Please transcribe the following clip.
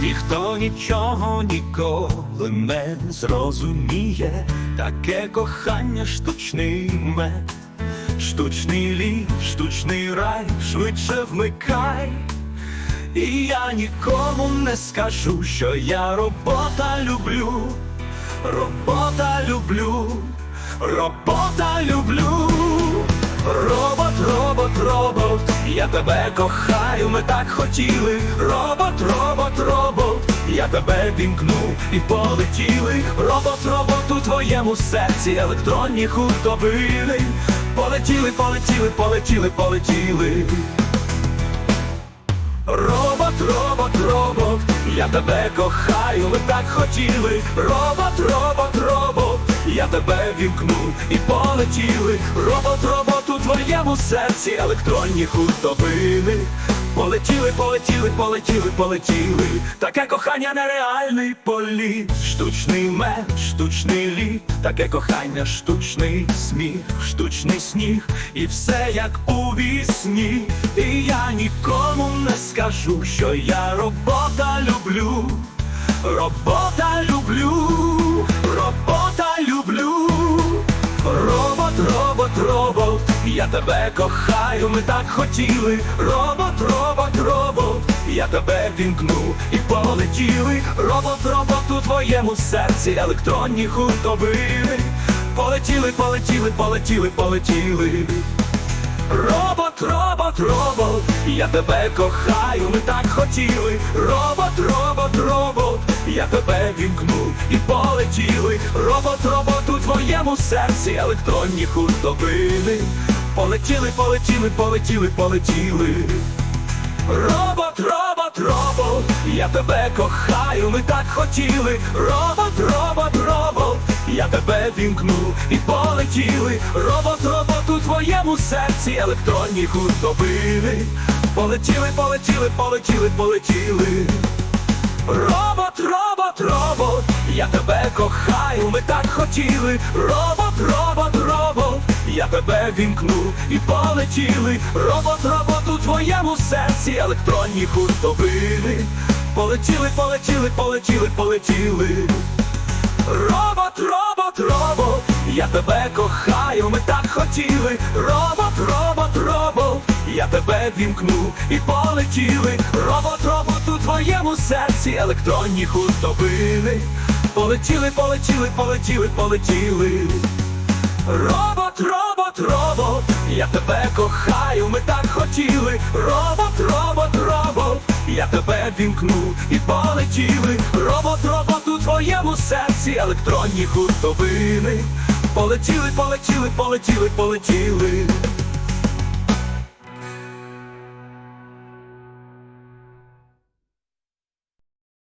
ніхто нічого ніколи не зрозуміє, таке кохання штучний мед, штучний ліс, штучний рай, швидше вмикай. І я нікому не скажу, що я робота люблю, робота люблю, робота люблю. Робот, робот, робот, я тебе кохаю, ми так хотіли. Робот, робот, робот, я тебе вімкну і полетіли. Робот, робот у твоєму серці, електронні хуртовини. Полетіли, полетіли, полетіли, полетіли. Робот, робот, робот, я тебе кохаю, ми так хотіли. Робот, робот, робот, я тебе вімкну і полетіли. Робот, робот у твоєму серці, електронні хуртовини. Полетіли, полетіли, полетіли, полетіли. Таке кохання нереальний політ, штучний мед, штучний лід, таке кохання, штучний сміх, штучний сніг, і все як у вісні. І я нікому не скажу, що я робота люблю, робота люблю, робота люблю. Робот, робот, робот, я тебе кохаю, ми так хотіли. Робот, робот, робот, я тебе вімкну і полетіли. Робот, робот у твоєму серці, електронні хуртовини. Полетіли, полетіли, полетіли, полетіли. Робот, робот, робот, я тебе кохаю, ми так хотіли. Робот, робот, робот, я тебе вімкну і полетіли. Робот, робот у твоєму серці, електронні хуртовини. Полетіли, полетіли, полетіли, полетіли. Робот, робот, робот, я тебе кохаю, ми так хотіли. Робот, робот, робот, я тебе вімкну і полетіли. Робот, робот у твоєму серці, електронні хуртовини. Полетіли, полетіли, полетіли, полетіли. Робот, робот, робот, я тебе кохаю, ми так хотіли. Робот, робот, робот, я тебе вімкну і полетіли. Робот, робот у твоєму серці, електронні хуртовини. Полетіли, полетіли, полетіли, полетіли. Робот, робот, робот, я тебе кохаю, ми так хотіли. Робот, робот, робот, я тебе вімкну і полетіли. Робот, робот у твоєму серці, електронні хуртовини. Полетіли, полетіли, полетіли, полетіли. Робот, робот, робот, я тебе кохаю, ми так хотіли. Робот, робот, робот, я тебе вімкну і полетіли. Робот, робот у твоєму серці, електронні хуртовини. Полетіли, полетіли, полетіли, полетіли.